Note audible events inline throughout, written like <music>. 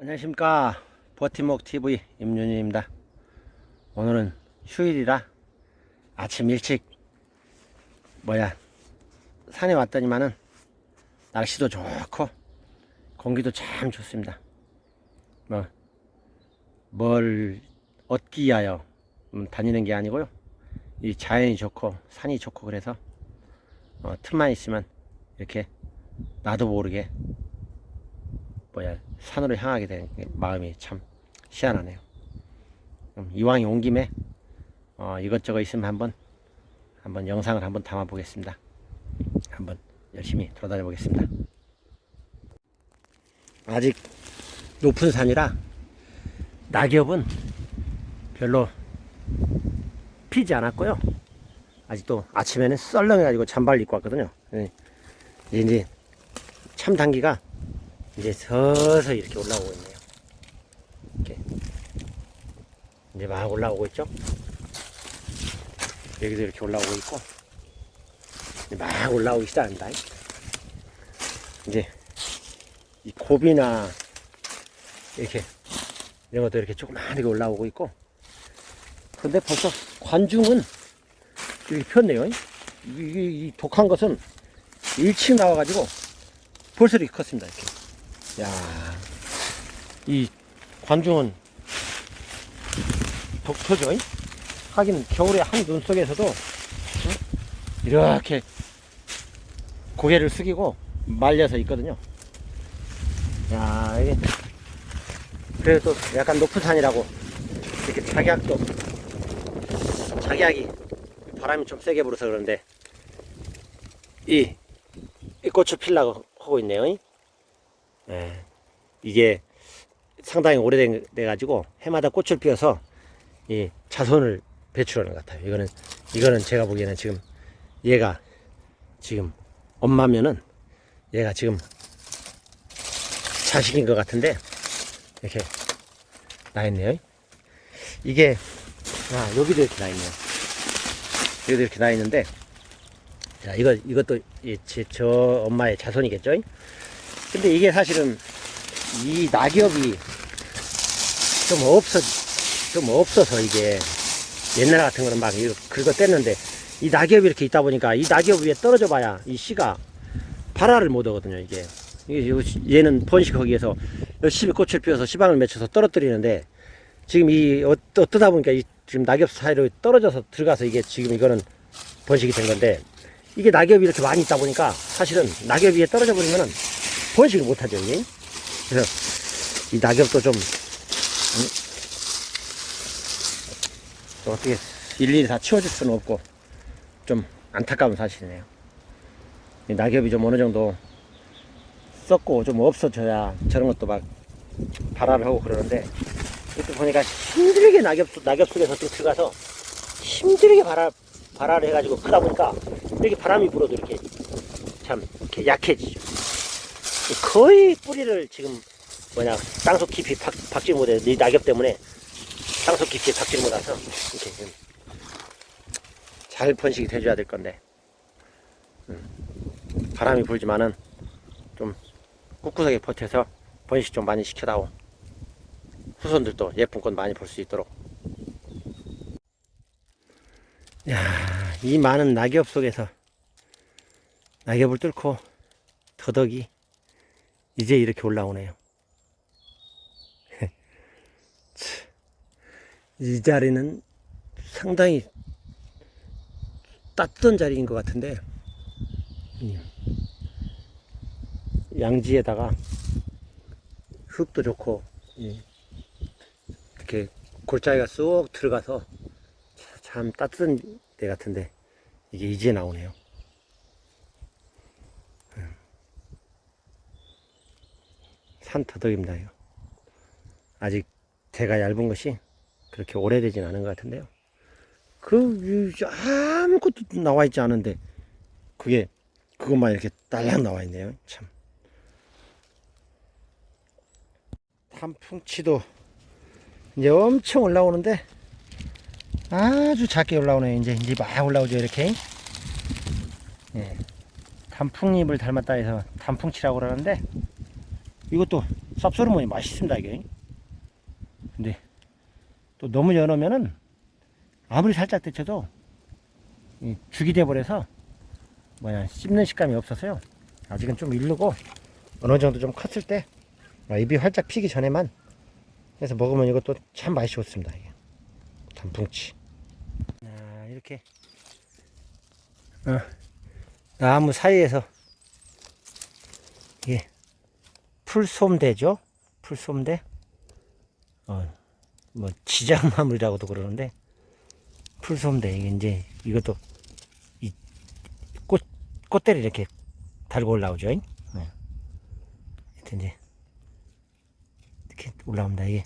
안녕하십니까 버티목 TV 임윤희입니다. 오늘은 휴일이라 아침 일찍 뭐야 산에 왔더니만은 날씨도 좋고 공기도 참 좋습니다. 뭐 뭘 얻기 위하여 음, 다니는 게 아니고요. 이 자연이 좋고 산이 좋고 그래서 어, 틈만 있으면 이렇게 나도 모르게 뭐야 산으로 향하게 된 마음이 참 희한하네요. 그럼 이왕이 온 김에 어, 이것저것 있으면 한번 한번 영상을 한번 담아 보겠습니다. 한번 열심히 돌아다녀 보겠습니다. 아직 높은 산이라 낙엽은 별로 피지 않았고요. 아직도 아침에는 썰렁해가지고 잠바를 입고 왔거든요. 예. 이제 참 단기가 이제 서서히 이렇게 올라오고 있네요. 이렇게 이제 막 올라오고 있죠. 여기도 이렇게 올라오고 있고 이제 막 올라오기 시작합니다. 이제 이 고비나 이렇게 이런 것도 이렇게 조그마하게 올라오고 있고 근데 벌써 관중은 이렇게 폈네요. 이, 이, 이 독한 것은 일찍 나와가지고 벌써 이렇게 컸습니다. 이렇게. 야, 이 관중은 독토죠. 하긴 겨울에 한 눈 속에서도 어? 이렇게 고개를 숙이고 말려서 있거든요. 야, 이게 그래도 또 약간 높은 산이라고 이렇게 작약도 작약이 바람이 좀 세게 불어서 그런데 이, 이 꽃을 피려고 하고 있네요. 예, 이게 상당히 오래돼 가지고 해마다 꽃을 피워서 이 자손을 배출하는 것 같아요. 이거는 이거는 제가 보기에는 지금 얘가 지금 엄마면은 얘가 지금 자식인 것 같은데 이렇게 나 있네요. 이게 아 여기도 이렇게 나 있네요. 여기도 이렇게 나 있는데 자 이거 이것도 이 제, 저 엄마의 자손이겠죠. 근데 이게 사실은 이 낙엽이 좀 없어 좀 없어서 이게 옛날 같은 거는 막 긁어 뗐는데 이 낙엽이 이렇게 있다 보니까 이 낙엽 위에 떨어져 봐야 이 씨가 발화를 못 하거든요 이게. 얘는 번식 거기에서 열심히 꽃을 피워서 씨방을 맺혀서 떨어뜨리는데 지금 이 어, 어떠다 보니까 이 지금 낙엽 사이로 떨어져서 들어가서 이게 지금 이거는 번식이 된 건데 이게 낙엽이 이렇게 많이 있다 보니까 사실은 낙엽 위에 떨어져 버리면은 번식을 못 하죠 이게 그래서 이 낙엽도 좀 음, 또 어떻게 일일이 다 치워줄 수는 없고 좀 안타까운 사실이네요. 이 낙엽이 좀 어느 정도 썩고 좀 없어져야 저런 것도 막 발화를 하고 그러는데 이렇게 보니까 힘들게 낙엽, 속- 낙엽 속에서 또 들어가서 힘들게 발화, 발화를 해가지고 크다 보니까 이렇게 바람이 불어도 이렇게 참 이렇게 약해지죠. 거의 뿌리를 지금 뭐냐 땅속 깊이 박, 박지 못해. 이 낙엽 때문에 땅속 깊이 박지 못해서 이렇게 잘 번식이 돼줘야 될 건데. 음, 바람이 불지만은 좀 꿋꿋하게 버텨서 번식 좀 많이 시켜다오. 후손들도 예쁜 꽃 많이 볼 수 있도록. 야, 이 많은 낙엽 속에서 낙엽을 뚫고 더덕이 이제 이렇게 올라오네요. <laughs> 참, 이 자리는 상당히 따뜻한 자리인 것 같은데 이 양지에다가 흙도 좋고 이 이렇게 골짜기가 쏙 들어가서 참 따뜻한 데 같은데 이게 이제 나오네요. 산 더덕입니다. 이거. 아직 대가 얇은 것이 그렇게 오래되진 않은 것 같은데요. 그 이, 아무것도 나와 있지 않은데 그게 그것만 이렇게 딸랑 나와 있네요. 참. 단풍치도 이제 엄청 올라오는데 아주 작게 올라오네요. 이제 이제 막 올라오죠 이렇게. 예. 단풍잎을 닮았다 해서 단풍치라고 그러는데 이것도 쌉소르몬이 맛있습니다 이게. 근데 또 너무 연하면은 아무리 살짝 데쳐도 이 죽이 돼버려서 뭐냐 씹는 식감이 없어서요. 아직은 좀 이르고 어느 정도 좀 컸을 때 아, 입이 활짝 피기 전에만 해서 먹으면 이것도 참 맛이 좋습니다. 이게. 단풍치. 아, 이렇게 어, 나무 사이에서 이게 풀솜대죠. 풀솜대. 어, 뭐 지장나물이라고도 그러는데 풀솜대 이게 이제 이것도 이 꽃 꽃대를 이렇게 달고 올라오죠. 네. 이제 이렇게 올라옵니다. 이게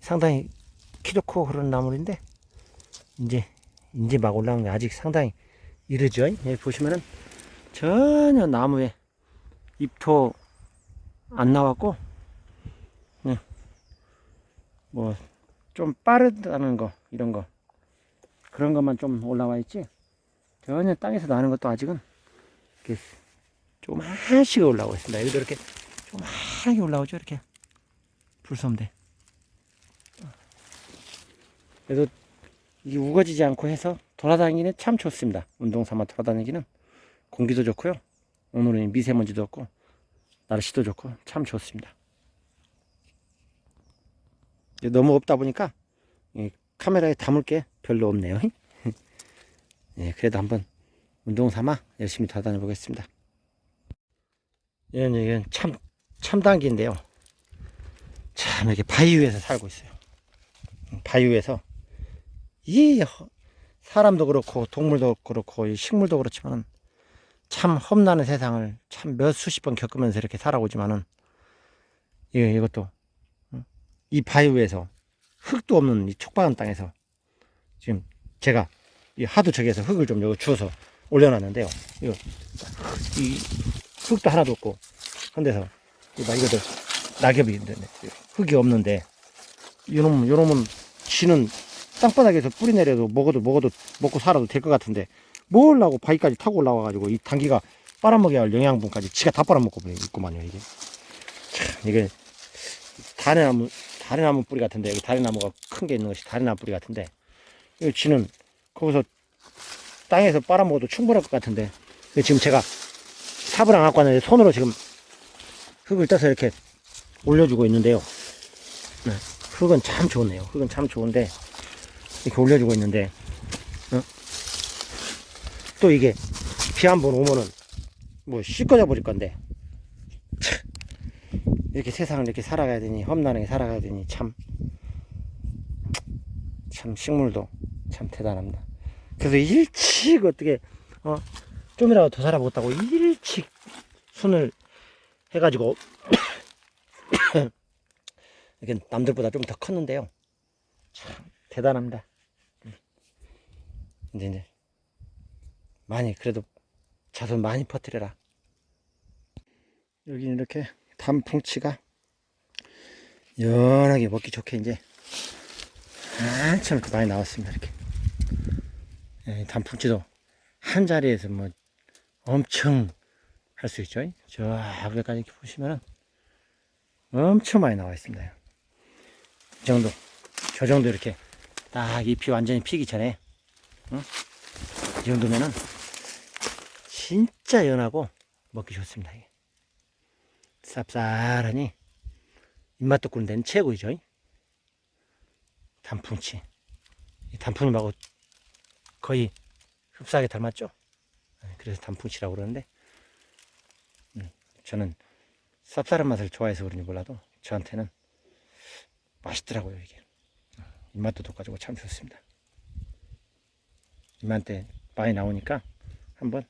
상당히 키도 크고 그런 나물인데 이제 이제 막 올라오는 게 아직 상당히 이르죠. 여기 보시면은 전혀 나무에 잎도 안 나왔고 그냥 뭐좀 빠르다는 거 이런 거 그런 것만 좀 올라와 있지 전혀 땅에서 나는 것도 아직은 이렇게 조금씩 올라오고 있습니다. 여기도 이렇게 조그맣게 올라오죠. 이렇게 불솜대. 그래도 이 우거지지 않고 해서 돌아다니기는 참 좋습니다. 운동 삼아 돌아다니기는 공기도 좋고요. 오늘은 미세먼지도 없고 날씨도 좋고 참 좋습니다. 너무 없다 보니까 이 카메라에 담을 게 별로 없네요. <laughs> 예, 그래도 한번 운동 삼아 열심히 돌아다녀 보겠습니다. 이건, 이건 참, 참당기인데요. 참, 이렇게 바위 위에서 살고 있어요. 바위 위에서 이 허- 사람도 그렇고 동물도 그렇고 이 식물도 그렇지만 참 험난한 세상을 참 몇 수십 번 겪으면서 이렇게 살아오지만은 이 이것도 어? 이 바위 위에서 흙도 없는 이 촉박한 땅에서 지금 제가 이 하도 저기에서 흙을 좀 여기 주워서 올려놨는데요. 이거 흙- 이 흙도 하나도 없고 한데서 이봐 이거들 낙엽이 있는데 흙이 없는데 요놈 요놈은 쥐는 땅바닥에서 뿌리 내려도 먹어도 먹어도 먹고 살아도 될 것 같은데 뭘 하고 바위까지 타고 올라와가지고 이 단기가 빨아먹여야 할 영양분까지 지가 다 빨아먹고 있구만요 이게 참 이게 다래나무 다래나무 뿌리 같은데 여기 다래나무가 큰 게 있는 것이 다래나무 뿌리 같은데 이 쥐는 거기서 땅에서 빨아먹어도 충분할 것 같은데 지금 제가 삽을 안 갖고 왔는데 손으로 지금 흙을 떠서 이렇게 올려주고 있는데요 네, 흙은 참 좋네요 흙은 참 좋은데 이렇게 올려주고 있는데 어? 또 이게 비 한 번 오면은 뭐 씻겨져 버릴 건데 참, 이렇게 세상을 이렇게 살아가야 되니 험난하게 살아가야 되니 참참 식물도 참 대단합니다. 그래서 일찍 어떻게 어 좀이라도 더 살아보겠다고 일찍 손을 해가지고 <coughs> 이렇게 남들보다 좀 더 컸는데요. 참 대단합니다. 이제 이제 많이 그래도 자손 많이 퍼뜨려라. 여기 이렇게 단풍치가 연하게 먹기 좋게 이제 한참 이렇게 많이 나왔습니다. 이렇게 예, 단풍치도 한 자리에서 뭐 엄청 할 수 있죠. 저 앞에까지 이렇게 보시면은 엄청 많이 나와 있습니다. 이 정도, 저 정도 이렇게 딱 잎이 완전히 피기 전에 응? 이 정도면은 진짜 연하고 먹기 좋습니다. 쌉쌀하니 입맛도 꾸는 데는 최고이죠. 단풍치. 이 단풍잎하고 거의 흡사하게 닮았죠. 네, 그래서 단풍치라고 그러는데 음, 저는 쌉쌀한 맛을 좋아해서 그런지 몰라도 저한테는 맛있더라고요 이게 입맛도 돋가지고 참 좋습니다. 이맘때 많이 나오니까 한번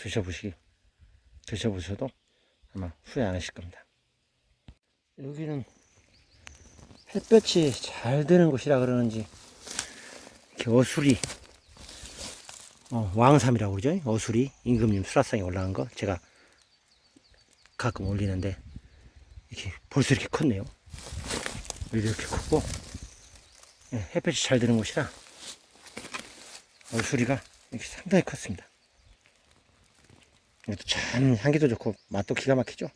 드셔보시기 드셔보셔도 아마 후회 안 하실 겁니다. 여기는 햇볕이 잘 드는 곳이라 그러는지 이렇게 어수리 어, 왕삼이라고 그러죠? 어수리 임금님 수라상에 올라간 거 제가 가끔 올리는데 이렇게 벌써 이렇게 컸네요. 이렇게 컸고 예, 햇볕이 잘 드는 곳이라 어수리가 이렇게 상당히 컸습니다 이것도 참 향기도 좋고 맛도 기가 막히죠